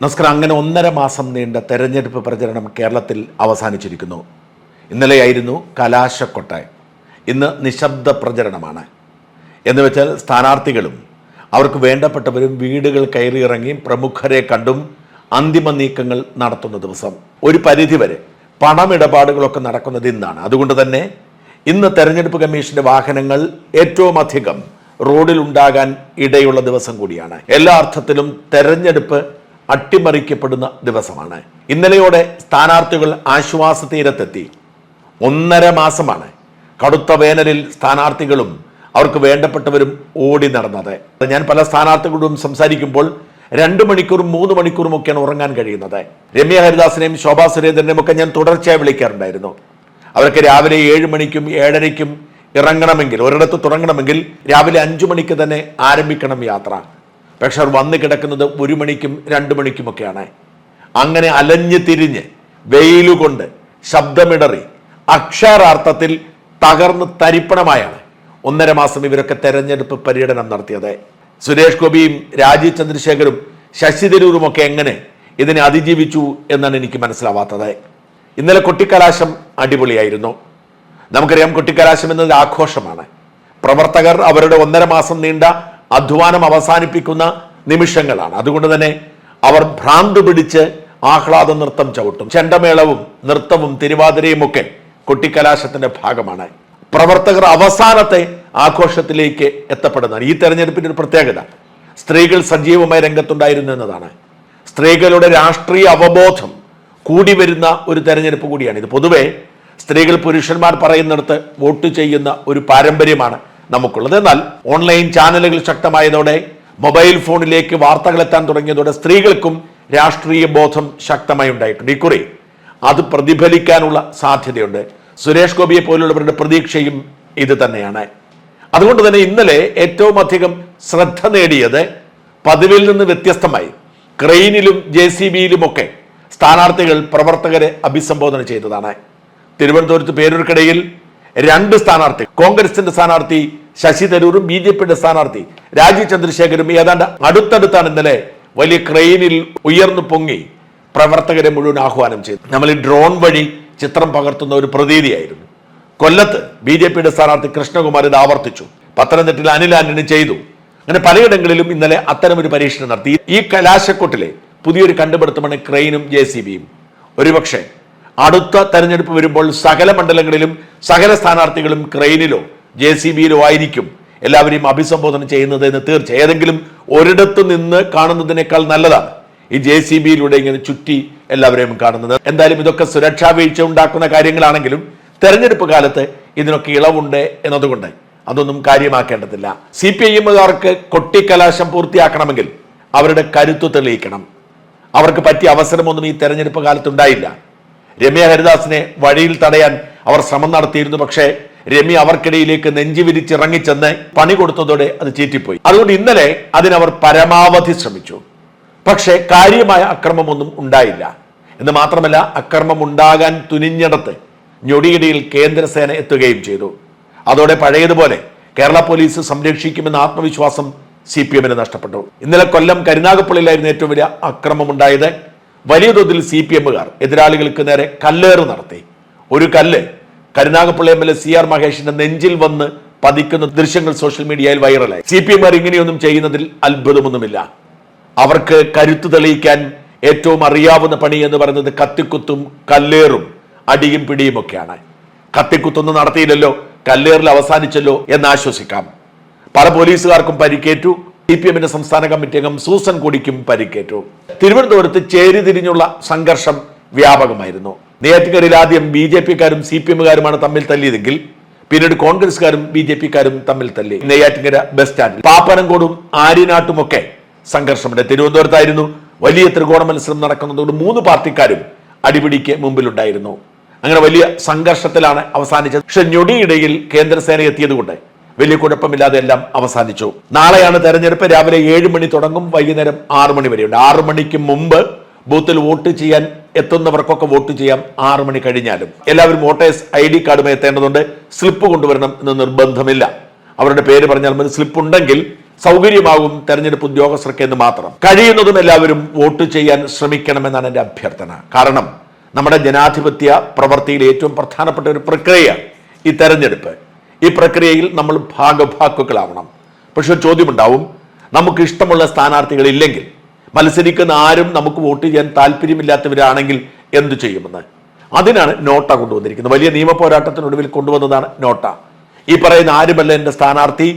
നമസ്കാരം അങ്ങനെ ഒന്നര മാസം നീണ്ട തെരഞ്ഞെടുപ്പ് പ്രചരണം കേരളത്തിൽ അവസാനിച്ചിരിക്കുന്നു. ഇന്നലെയായിരുന്നു കലാശക്കൊട്ടെ ഇന്ന് നിശബ്ദ പ്രചരണമാണ്. എന്ന് വെച്ചാൽ സ്ഥാനാർത്ഥികളും അവർക്ക് വേണ്ടപ്പെട്ടവരും വീടുകൾ കയറിയിറങ്ങി പ്രമുഖരെ കണ്ടും അന്തിമ നീക്കങ്ങൾ നടത്തുന്ന ദിവസം. ഒരു പരിധിവരെ പണമിടപാടുകളൊക്കെ നടക്കുന്നത് ഇന്നാണ്. അതുകൊണ്ട് തന്നെ ഇന്ന് തെരഞ്ഞെടുപ്പ് കമ്മീഷന്റെ വാഹനങ്ങൾ ഏറ്റവും അധികം റോഡിലുണ്ടാകാൻ ഇടയുള്ള ദിവസം കൂടിയാണ്. എല്ലാ അർത്ഥത്തിലും തെരഞ്ഞെടുപ്പ് അട്ടിമറിക്കപ്പെടുന്ന ദിവസമാണ്. ഇന്നലെയോടെ സ്ഥാനാർത്ഥികൾ ആശ്വാസ തീരത്തെത്തി. ഒന്നര മാസമാണ് കടുത്ത വേനലിൽ സ്ഥാനാർത്ഥികളും അവർക്ക് വേണ്ടപ്പെട്ടവരും ഓടി നടന്നത്. ഞാൻ പല സ്ഥാനാർത്ഥികളോടും സംസാരിക്കുമ്പോൾ രണ്ട് മണിക്കൂറും മൂന്ന് മണിക്കൂറും ഒക്കെയാണ് ഉറങ്ങാൻ കഴിയുന്നത്. രമ്യ ഹരിദാസിനെയും ശോഭാ സുരേന്ദ്രനെയും ഒക്കെ ഞാൻ തുടർച്ചയായി വിളിക്കാറുണ്ടായിരുന്നു. അവർക്ക് രാവിലെ ഏഴ് മണിക്കും ഏഴരയ്ക്കും ഇറങ്ങണമെങ്കിൽ ഒരിടത്ത് തുടങ്ങണമെങ്കിൽ രാവിലെ അഞ്ചു മണിക്ക് തന്നെ ആരംഭിക്കണം യാത്ര. പക്ഷെ അവർ വന്ന് കിടക്കുന്നത് ഒരു മണിക്കും രണ്ട് മണിക്കുമൊക്കെയാണ്. അങ്ങനെ അലഞ്ഞ് തിരിഞ്ഞ് വെയിലുകൊണ്ട് ശബ്ദമിടറി അക്ഷരാർത്ഥത്തിൽ തകർന്ന് തരിപ്പണമായാണ് ഒന്നര മാസം ഇവരൊക്കെ തെരഞ്ഞെടുപ്പ് പര്യടനം നടത്തിയത്. സുരേഷ് ഗോപിയും രാജീവ് ചന്ദ്രശേഖരും ശശി തരൂരും ഒക്കെ എങ്ങനെ ഇതിനെ അതിജീവിച്ചു എന്നാണ് എനിക്ക് മനസ്സിലാവാത്തത്. ഇന്നലെ കൊട്ടിക്കലാശം അടിപൊളിയായിരുന്നു. നമുക്കറിയാം കൊട്ടിക്കലാശം എന്നത് ആഘോഷമാണ്. പ്രവർത്തകർ അവരുടെ ഒന്നര മാസം നീണ്ട അധ്വാനം അവസാനിപ്പിക്കുന്ന നിമിഷങ്ങളാണ്. അതുകൊണ്ട് തന്നെ അവർ ഭ്രാന്ത് പിടിച്ച് ആഹ്ലാദ നൃത്തം ചവിട്ടും. ചെണ്ടമേളവും നൃത്തവും തിരുവാതിരയും ഒക്കെ കൊട്ടിക്കലാശത്തിന്റെ ഭാഗമാണ്. പ്രവർത്തകർ അവസാനത്തെ ആഘോഷത്തിലേക്ക് എത്തപ്പെടുന്നതാണ്. ഈ തെരഞ്ഞെടുപ്പിന്റെ ഒരു പ്രത്യേകത സ്ത്രീകൾ സജീവമായി രംഗത്തുണ്ടായിരുന്നു എന്നതാണ്. സ്ത്രീകളുടെ രാഷ്ട്രീയ അവബോധം കൂടി വരുന്ന ഒരു തെരഞ്ഞെടുപ്പ് കൂടിയാണ്. ഇത് പൊതുവെ സ്ത്രീകൾ പുരുഷന്മാർ പറയുന്നിടത്ത് വോട്ട് ചെയ്യുന്ന ഒരു പാരമ്പര്യമാണ്. നമുക്കുള്ളത്. എന്നാൽ ഓൺലൈൻ ചാനലുകൾ ശക്തമായതോടെ മൊബൈൽ ഫോണിലേക്ക് വാർത്തകൾ എത്താൻ തുടങ്ങിയതോടെ സ്ത്രീകൾക്കും രാഷ്ട്രീയ ബോധം ശക്തമായി ഉണ്ടായിട്ടുണ്ട്. ഇക്കുറി അത് പ്രതിഫലിക്കാനുള്ള സാധ്യതയുണ്ട്. സുരേഷ് ഗോപിയെ പോലുള്ളവരുടെ പ്രതീക്ഷയും ഇത് തന്നെയാണ്. അതുകൊണ്ട് തന്നെ ഇന്നലെ ഏറ്റവും അധികം ശ്രദ്ധ നേടിയത് പതിവിൽ നിന്ന് വ്യത്യസ്തമായി ക്രെയിനിലും ജെ സി ബിയിലുമൊക്കെ സ്ഥാനാർത്ഥികൾ പ്രവർത്തകരെ അഭിസംബോധന ചെയ്തതാണ്. തിരുവനന്തപുരത്ത് പേരൂർക്കിടയിൽ രണ്ട് സ്ഥാനാർത്ഥി. കോൺഗ്രസിന്റെ സ്ഥാനാർത്ഥി ശശി തരൂരും ബി ജെ പിയുടെ സ്ഥാനാർത്ഥി രാജീവ് ചന്ദ്രശേഖരും ഏതാണ്ട് അടുത്തടുത്താണ് ഇന്നലെ വലിയ ക്രെയിനിൽ ഉയർന്നു പൊങ്ങി പ്രവർത്തകരെ മുഴുവൻ ആഹ്വാനം ചെയ്തു. നമ്മൾ ഈ ഡ്രോൺ വഴി ചിത്രം പകർത്തുന്ന ഒരു പ്രതീതിയായിരുന്നു. കൊല്ലത്ത് ബി ജെ പിയുടെ സ്ഥാനാർത്ഥി കൃഷ്ണകുമാർ ഇത് ആവർത്തിച്ചു. പത്തനംതിട്ടയിൽ അനിൽ ആന്റണി ചെയ്തു. അങ്ങനെ പലയിടങ്ങളിലും ഇന്നലെ അത്തരമൊരു പരീക്ഷണം നടത്തി. ഈ കലാശക്കൊട്ടിലെ പുതിയൊരു കണ്ടുപിടുത്തമാണ് ക്രെയിനും ജെ സി ബിയും. ഒരുപക്ഷെ അടുത്ത തെരഞ്ഞെടുപ്പ് വരുമ്പോൾ സകല മണ്ഡലങ്ങളിലും സകല സ്ഥാനാർത്ഥികളും ക്രെയിനിലോ ജെ സി ബിയിലോ ആയിരിക്കും എല്ലാവരെയും അഭിസംബോധന ചെയ്യുന്നത് എന്ന് തീർച്ച. ഏതെങ്കിലും ഒരിടത്ത് നിന്ന് കാണുന്നതിനേക്കാൾ നല്ലതാണ് ഈ ജെ സി ബിയിലൂടെ ഇങ്ങനെ ചുറ്റി എല്ലാവരെയും കാണുന്നത്. എന്തായാലും ഇതൊക്കെ സുരക്ഷാ വീഴ്ച ഉണ്ടാക്കുന്ന കാര്യങ്ങളാണെങ്കിലും തെരഞ്ഞെടുപ്പ് കാലത്ത് ഇതിനൊക്കെ ഇളവുണ്ട് എന്നതുകൊണ്ട് അതൊന്നും കാര്യമാക്കേണ്ടതില്ല. സി പി ഐ എമ്മുകാർക്ക് കൊട്ടിക്കലാശം പൂർത്തിയാക്കണമെങ്കിൽ അവരുടെ കരുത്തു തെളിയിക്കണം. അവർക്ക് പറ്റിയ അവസരമൊന്നും ഈ തെരഞ്ഞെടുപ്പ് കാലത്ത് ഉണ്ടായില്ല. രമ്യ ഹരിദാസിനെ വഴിയിൽ തടയാൻ അവർ ശ്രമം നടത്തിയിരുന്നു. പക്ഷേ രമ്യ അവർക്കിടയിലേക്ക് നെഞ്ചി വിരിച്ചിറങ്ങിച്ചെന്ന് പണി കൊടുത്തതോടെ അത് ചീറ്റിപ്പോയി. അതുകൊണ്ട് ഇന്നലെ അതിനവർ പരമാവധി ശ്രമിച്ചു. പക്ഷേ കാര്യമായ അക്രമമൊന്നും ഉണ്ടായില്ല. എന്ന് മാത്രമല്ല അക്രമം ഉണ്ടാകാൻ തുനിഞ്ഞിടത്ത് ഞൊടിയിടയിൽ കേന്ദ്രസേന എത്തുകയും ചെയ്തു. അതോടെ പഴയതുപോലെ കേരള പോലീസ് സംരക്ഷിക്കുമെന്ന ആത്മവിശ്വാസം സി പി എമ്മിന് നഷ്ടപ്പെട്ടു. ഇന്നലെ കൊല്ലം കരുനാഗപ്പള്ളിയിലായിരുന്നു ഏറ്റവും വലിയ അക്രമമുണ്ടായത്. വലിയ തോതിൽ സി പി എമ്മുകാർ എതിരാളികൾക്ക് നേരെ കല്ലേറ് നടത്തി. ഒരു കല്ല് Karunagappally M L A C R മഹേഷിന്റെ നെഞ്ചിൽ വന്ന് പതിക്കുന്ന ദൃശ്യങ്ങൾ സോഷ്യൽ മീഡിയയിൽ വൈറലായി. സി പി എമ്മുകാർ ഇങ്ങനെയൊന്നും ചെയ്യുന്നതിൽ അത്ഭുതമൊന്നുമില്ല. അവർക്ക് കരുത്തു തെളിയിക്കാൻ ഏറ്റവും അറിയാവുന്ന പണി എന്ന് പറയുന്നത് കത്തിക്കുത്തും കല്ലേറും അടിയും പിടിയും ഒക്കെയാണ്. കത്തിക്കുത്തൊന്നും നടത്തിയില്ലല്ലോ കല്ലേറിൽ അവസാനിച്ചല്ലോ എന്ന് ആശ്വസിക്കാം. പല പോലീസുകാർക്കും പരിക്കേറ്റു സി പി എമ്മിന്റെ സംസ്ഥാന കമ്മിറ്റി അംഗം സൂസൻ കൊടിക്കും പരിക്കേറ്റു. തിരുവനന്തപുരത്ത് ചേരിതിരിഞ്ഞുള്ള സംഘർഷം വ്യാപകമായിരുന്നു. നെയ്യാറ്റിക്കരയിൽ ആദ്യം ബി ജെ പിക്കാരും സി പി എമ്മുകാരുമാണ് തമ്മിൽ തല്ലിയതെങ്കിൽ പിന്നീട് കോൺഗ്രസ്സുകാരും ബി ജെ പിക്കാരും തമ്മിൽ തല്ലി. നെയ്യാറ്റിക്കര ബസ് സ്റ്റാൻഡിൽ പാപ്പനംകോടും ആര്യനാട്ടുമൊക്കെ സംഘർഷമുണ്ട്. തിരുവനന്തപുരത്തായിരുന്നു വലിയ ത്രികോണ മത്സരം നടക്കുന്നതോട് മൂന്ന് പാർട്ടിക്കാരും അടിപിടിക്ക് മുമ്പിലുണ്ടായിരുന്നു. അങ്ങനെ വലിയ സംഘർഷത്തിലാണ് അവസാനിച്ചത്. പക്ഷെ ഞൊടിയിടയിൽ കേന്ദ്രസേന എത്തിയതുകൊണ്ട് വലിയ കുഴപ്പമില്ലാതെ എല്ലാം അവസാനിച്ചു. നാളെയാണ് തെരഞ്ഞെടുപ്പ്. രാവിലെ ഏഴ് മണി തുടങ്ങും. വൈകുന്നേരം ആറു മണി വരെയുണ്ട്. ആറു മണിക്ക് മുമ്പ് ബൂത്തിൽ വോട്ട് ചെയ്യാൻ എത്തുന്നവർക്കൊക്കെ വോട്ട് ചെയ്യാം. ആറു മണി കഴിഞ്ഞാലും. എല്ലാവരും വോട്ടേഴ്സ് ഐ ഡി കാർഡുമായി എത്തേണ്ടതുണ്ട്. സ്ലിപ്പ് കൊണ്ടുവരണം എന്ന് നിർബന്ധമില്ല. അവരുടെ പേര് പറഞ്ഞാൽ മതി. സ്ലിപ്പ് ഉണ്ടെങ്കിൽ സൗകര്യമാകും തെരഞ്ഞെടുപ്പ് ഉദ്യോഗസ്ഥർക്ക് എന്ന് മാത്രം. കഴിയുന്നതും എല്ലാവരും വോട്ട് ചെയ്യാൻ ശ്രമിക്കണമെന്നാണ് എന്റെ അഭ്യർത്ഥന. കാരണം നമ്മുടെ ജനാധിപത്യ പ്രവൃത്തിയിൽ ഏറ്റവും പ്രധാനപ്പെട്ട ഒരു പ്രക്രിയ ഈ തെരഞ്ഞെടുപ്പ്. ഈ പ്രക്രിയയിൽ നമ്മൾ ഭാഗഭാക്കുക്കളാവണം പക്ഷെ ഒരു ചോദ്യമുണ്ടാവും. നമുക്ക് ഇഷ്ടമുള്ള സ്ഥാനാർത്ഥികൾ ഇല്ലെങ്കിൽ മത്സരിക്കുന്ന ആരും നമുക്ക് വോട്ട് ചെയ്യാൻ താല്പര്യമില്ലാത്തവരാണെങ്കിൽ എന്തു ചെയ്യുമെന്ന്? അതിനാണ് നോട്ട കൊണ്ടുവന്നിരിക്കുന്നത്. വലിയ നിയമ പോരാട്ടത്തിനൊടുവിൽ കൊണ്ടുവന്നതാണ് നോട്ട. ഈ പറയുന്ന ആരുമല്ല എന്റെ സ്ഥാനാർത്ഥി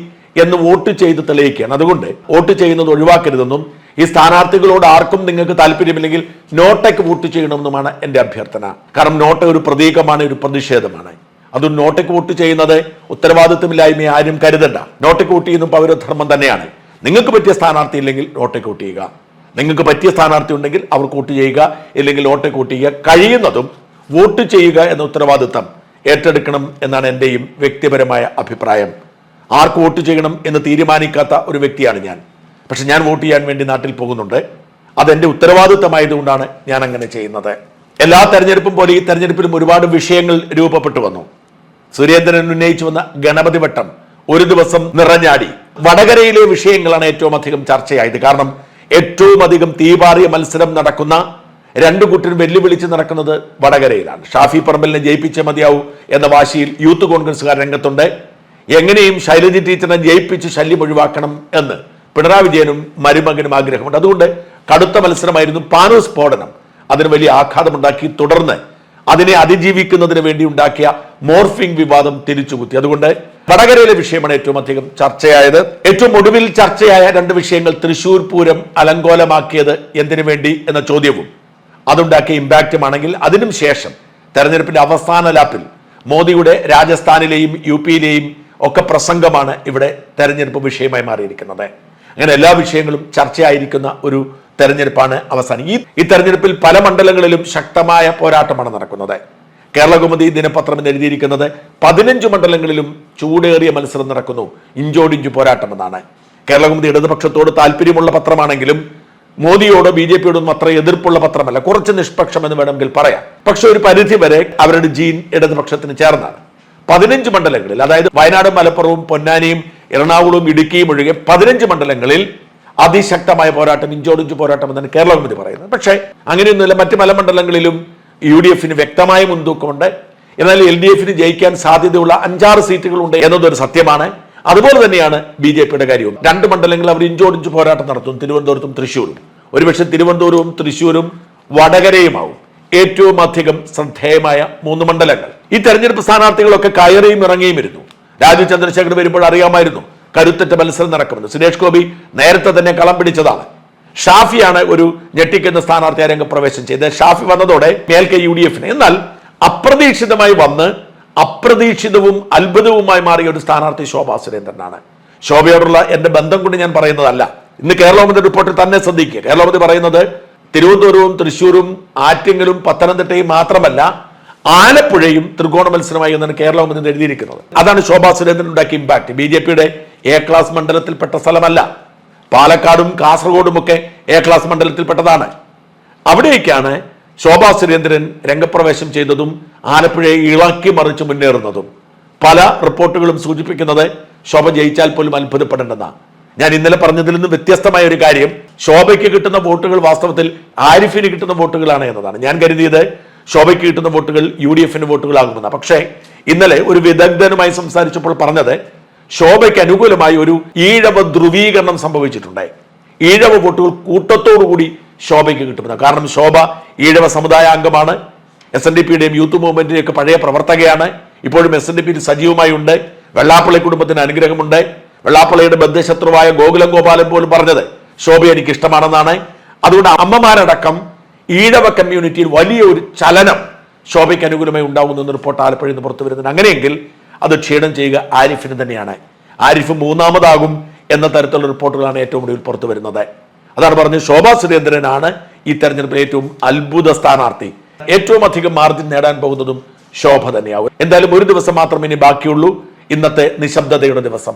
എന്ന് വോട്ട് ചെയ്ത് തെളിയിക്കുകയാണ്. അതുകൊണ്ട് വോട്ട് ചെയ്യുന്നത് ഒഴിവാക്കരുതെന്നും ഈ സ്ഥാനാർത്ഥികളോട് ആർക്കും നിങ്ങൾക്ക് താല്പര്യമില്ലെങ്കിൽ നോട്ടയ്ക്ക് വോട്ട് ചെയ്യണമെന്നുമാണ് എന്റെ അഭ്യർത്ഥന. കാരണം നോട്ട ഒരു പ്രതീകമാണ് ഒരു പ്രതിഷേധമാണ്. അതും നോട്ടയ്ക്ക് വോട്ട് ചെയ്യുന്നത് ഉത്തരവാദിത്വമില്ലായ്മ ആരും കരുതണ്ട. നോട്ടയ്ക്ക് വോട്ട് ചെയ്യുന്ന പൗരധർമ്മം തന്നെയാണ്. നിങ്ങൾക്ക് പറ്റിയ സ്ഥാനാർത്ഥി ഇല്ലെങ്കിൽ നോട്ടയ്ക്ക് വോട്ട് ചെയ്യുക. നിങ്ങൾക്ക് പറ്റിയ സ്ഥാനാർത്ഥി ഉണ്ടെങ്കിൽ അവർക്ക് വോട്ട് ചെയ്യുക. ഇല്ലെങ്കിൽ നോട്ടയ്ക്ക് വോട്ട് ചെയ്യുക. കഴിയുന്നതും വോട്ട് ചെയ്യുക എന്ന ഉത്തരവാദിത്തം ഏറ്റെടുക്കണം എന്നാണ് എന്റെയും വ്യക്തിപരമായ അഭിപ്രായം. ആർക്ക് വോട്ട് ചെയ്യണം എന്ന് തീരുമാനിക്കാത്ത ഒരു വ്യക്തിയാണ് ഞാൻ. പക്ഷെ ഞാൻ വോട്ട് ചെയ്യാൻ വേണ്ടി നാട്ടിൽ പോകുന്നുണ്ട്. അതെന്റെ ഉത്തരവാദിത്തമായതുകൊണ്ടാണ് ഞാൻ അങ്ങനെ ചെയ്യുന്നത്. എല്ലാ തെരഞ്ഞെടുപ്പും പോലെ ഈ തെരഞ്ഞെടുപ്പിലും ഒരുപാട് വിഷയങ്ങൾ രൂപപ്പെട്ടു വന്നു. സുരേന്ദ്രൻ ഉന്നയിച്ചു വന്ന ഗണപതി വട്ടം ഒരു ദിവസം നിറഞ്ഞാടി. വടകരയിലെ വിഷയങ്ങളാണ് ഏറ്റവും അധികം ചർച്ചയായത്. കാരണം ഏറ്റവും അധികം തീപാറിയ മത്സരം നടക്കുന്ന രണ്ടു കൂട്ടരും വെല്ലുവിളിച്ച് നടക്കുന്നത് വടകരയിലാണ്. ഷാഫി പറമ്പലിനെ ജയിപ്പിച്ചേ മതിയാവൂ എന്ന വാശിയിൽ യൂത്ത് കോൺഗ്രസ്സുകാർ രംഗത്തുണ്ട്. എങ്ങനെയും ശൈലജ ടീച്ചറിനെ ജയിപ്പിച്ച് ശല്യം ഒഴിവാക്കണം എന്ന് പിണറായി വിജയനും മരുമകനും ആഗ്രഹമുണ്ട്. അതുകൊണ്ട് കടുത്ത മത്സരമായിരുന്നു പാനൂർ സ്ഫോടനം. അതിന് വലിയ ആഘാതമുണ്ടാക്കി തുടർന്ന് അതിനെ അതിജീവിക്കുന്നതിന് വേണ്ടി ഉണ്ടാക്കിയ മോർഫിംഗ് വിവാദം തിരിച്ചുകുത്തി. അതുകൊണ്ട് വടകരയിലെ വിഷയമാണ് ഏറ്റവും അധികം ചർച്ചയായത്. ഏറ്റവും ഒടുവിൽ ചർച്ചയായ രണ്ട് വിഷയങ്ങൾ തൃശൂർ പൂരം അലങ്കോലമാക്കിയത് എന്തിനു വേണ്ടി എന്ന ചോദ്യവും അതുണ്ടാക്കിയ ഇമ്പാക്റ്റുമാണെങ്കിൽ അതിനും ശേഷം തെരഞ്ഞെടുപ്പിന്റെ അവസാന ലാപ്പിൽ മോദിയുടെ രാജസ്ഥാനിലെയും യു പിയിലെയും ഒക്കെ പ്രസംഗമാണ് ഇവിടെ തെരഞ്ഞെടുപ്പ് വിഷയമായി മാറിയിരിക്കുന്നത്. അങ്ങനെ എല്ലാ വിഷയങ്ങളും ചർച്ചയായിരിക്കുന്ന ഒരു തെരഞ്ഞെടുപ്പാണ് അവസാനം. ഈ ഈ തെരഞ്ഞെടുപ്പിൽ പല മണ്ഡലങ്ങളിലും ശക്തമായ പോരാട്ടമാണ് നടക്കുന്നത്. കേരളകുമതി ദിനപത്രം എഴുതിയിരിക്കുന്നത് പതിനഞ്ച് മണ്ഡലങ്ങളിലും ചൂടേറിയ മത്സരം നടക്കുന്നു. ഇഞ്ചോടിഞ്ചു പോരാട്ടമെന്നാണ്. കേരളകുമതി ഇടതുപക്ഷത്തോട് താല്പര്യമുള്ള പത്രമാണെങ്കിലും മോദിയോടോ ബി ജെ പിയോടൊന്നും അത്ര എതിർപ്പുള്ള പത്രമല്ല. കുറച്ച് നിഷ്പക്ഷം എന്ന് വേണമെങ്കിൽ പറയാം. പക്ഷെ ഒരു പരിധി വരെ അവരുടെ ജീൻ ഇടതുപക്ഷത്തിന് ചേർന്നാണ്. പതിനഞ്ച് മണ്ഡലങ്ങളിൽ അതായത് വയനാടും മലപ്പുറവും പൊന്നാനിയും എറണാകുളവും ഇടുക്കിയും ഒഴികെ പതിനഞ്ച് മണ്ഡലങ്ങളിൽ അതിശക്തമായ പോരാട്ടം ഇഞ്ചോടിഞ്ച് പോരാട്ടം എന്നാണ് കേരള കമ്മിറ്റി പറയുന്നത്. പക്ഷേ അങ്ങനെയൊന്നുമില്ല. മറ്റ് പല മണ്ഡലങ്ങളിലും യു ഡി എഫിന് വ്യക്തമായ മുൻതൂക്കമുണ്ട്. എന്നാൽ എൽ ഡി എഫിന് ജയിക്കാൻ സാധ്യതയുള്ള അഞ്ചാറ് സീറ്റുകളുണ്ട് എന്നതൊരു സത്യമാണ്. അതുപോലെ തന്നെയാണ് ബി ജെ പിയുടെ കാര്യവും. രണ്ട് മണ്ഡലങ്ങൾ അവർ ഇഞ്ചോടിഞ്ച് പോരാട്ടം നടത്തും. തിരുവനന്തപുരത്തും തൃശ്ശൂരും. ഒരുപക്ഷെ തിരുവനന്തപുരവും തൃശ്ശൂരും വടകരയുമാവും. ഏറ്റവും അധികം ശ്രദ്ധേയമായ മൂന്ന് മണ്ഡലങ്ങൾ. ഈ തെരഞ്ഞെടുപ്പ് സ്ഥാനാർത്ഥികളൊക്കെ കയറിയും ഇറങ്ങിയും ഇരുന്നു. രാജു ചന്ദ്രശേഖർ വരുമ്പോൾ അറിയാമായിരുന്നു. കരുത്തറ്റ മത്സരം നടക്കുമെന്ന്. സുരേഷ് ഗോപി നേരത്തെ തന്നെ കളം പിടിച്ചതാണ്. ഷാഫിയാണ് ഒരു ഞെട്ടിക്കുന്ന സ്ഥാനാർത്ഥിയെ രംഗപ്രവേശം ചെയ്തത്. ഷാഫി വന്നതോടെ മേൽക്കെ യു ഡി എഫിന് എന്നാൽ അപ്രതീക്ഷിതമായി വന്ന് അപ്രതീക്ഷിതവും അത്ഭുതവുമായി മാറിയ ഒരു സ്ഥാനാർത്ഥി ശോഭാ സുരേന്ദ്രനാണ്. ശോഭയോടുള്ള എന്റെ ബന്ധം കൊണ്ട് ഞാൻ പറയുന്നതല്ല. ഇന്ന് കേരളമതി റിപ്പോർട്ടിൽ തന്നെ ശ്രദ്ധിക്കുക. കേരളമതി പറയുന്നത് തിരുവനന്തപുരവും തൃശ്ശൂരും ആറ്റിങ്ങലും പത്തനംതിട്ടയും മാത്രമല്ല ആലപ്പുഴയും ത്രികോണ മത്സരമായി എന്നാണ് കേരളമതി എഴുതിയിരിക്കുന്നത്. അതാണ് ശോഭാ സുരേന്ദ്രൻ ഉണ്ടാക്കിയ ഇമ്പാക്ട് ബി ജെ പിയുടെ എ ക്ലാസ് മണ്ഡലത്തിൽപ്പെട്ട സ്ഥലമല്ല. പാലക്കാടും കാസർഗോഡും ഒക്കെ എ ക്ലാസ് മണ്ഡലത്തിൽപ്പെട്ടതാണ്. അവിടേക്കാണ് ശോഭാ സുരേന്ദ്രൻ രംഗപ്രവേശം ചെയ്തതും ആലപ്പുഴയെ ഇളക്കി മറിച്ച് മുന്നേറുന്നതും. പല റിപ്പോർട്ടുകളും സൂചിപ്പിക്കുന്നത് ശോഭ ജയിച്ചാൽ പോലും അത്ഭുതപ്പെടേണ്ടതാണ് ഞാൻ ഇന്നലെ പറഞ്ഞതിൽ നിന്ന് വ്യത്യസ്തമായ ഒരു കാര്യം ശോഭയ്ക്ക് കിട്ടുന്ന വോട്ടുകൾ വാസ്തവത്തിൽ ആരിഫിന് കിട്ടുന്ന വോട്ടുകളാണ് എന്നതാണ്. ഞാൻ കരുതിയത് ശോഭയ്ക്ക് കിട്ടുന്ന വോട്ടുകൾ യു ഡി എഫിന് വോട്ടുകളാകുമെന്നാണ് പക്ഷേ ഇന്നലെ ഒരു വിദഗ്ധനുമായി സംസാരിച്ചപ്പോൾ പറഞ്ഞത് ശോഭയ്ക്ക് അനുകൂലമായി ഒരു ഈഴവ ധ്രുവീകരണം സംഭവിച്ചിട്ടുണ്ടായി. ഈഴവ വോട്ടുകൾ കൂട്ടത്തോടുകൂടി ശോഭയ്ക്ക് കിട്ടുന്നത്. കാരണം ശോഭ ഈഴവ സമുദായ അംഗമാണ്. എസ് എൻ ഡി പിയുടെയും യൂത്ത് മൂവ്മെന്റിന്റെയും ഒക്കെ പഴയ പ്രവർത്തകയാണ്. ഇപ്പോഴും എസ് എൻ ഡി പിയിൽ സജീവമായി ഉണ്ട് വെള്ളാപ്പള്ളി കുടുംബത്തിന് അനുഗ്രഹമുണ്ട്. വെള്ളാപ്പള്ളിയുടെ ബന്ധശത്രുവായ ഗോകുലം ഗോപാലൻ പോലും പറഞ്ഞത് ശോഭ എനിക്ക് ഇഷ്ടമാണെന്നാണ്. അതുകൊണ്ട് അമ്മമാരടക്കം ഈഴവ കമ്മ്യൂണിറ്റിയിൽ വലിയൊരു ചലനം ശോഭയ്ക്ക് അനുകൂലമായി ഉണ്ടാകുന്നു എന്ന റിപ്പോർട്ട് ആലപ്പുഴയിൽ നിന്ന് പുറത്തു വരുന്നുണ്ട് അങ്ങനെയെങ്കിൽ അത് ക്ഷീണം ചെയ്യുക ആരിഫിന് തന്നെയാണ്. ആരിഫ് മൂന്നാമതാകും എന്ന തരത്തിലുള്ള റിപ്പോർട്ടുകളാണ് ഏറ്റവും ഒടുവിൽ പുറത്തു വരുന്നത്. അതാണ് പറഞ്ഞത് ശോഭാ സുരേന്ദ്രനാണ് ഈ തെരഞ്ഞെടുപ്പിൽ ഏറ്റവും അത്ഭുത സ്ഥാനാർത്ഥി. ഏറ്റവും അധികം മാർജിൻ നേടാൻ പോകുന്നതും ശോഭ തന്നെയാവും. എന്തായാലും ഒരു ദിവസം മാത്രം ഇനി ബാക്കിയുള്ളൂ. ഇന്നത്തെ നിശബ്ദതയുടെ ദിവസം.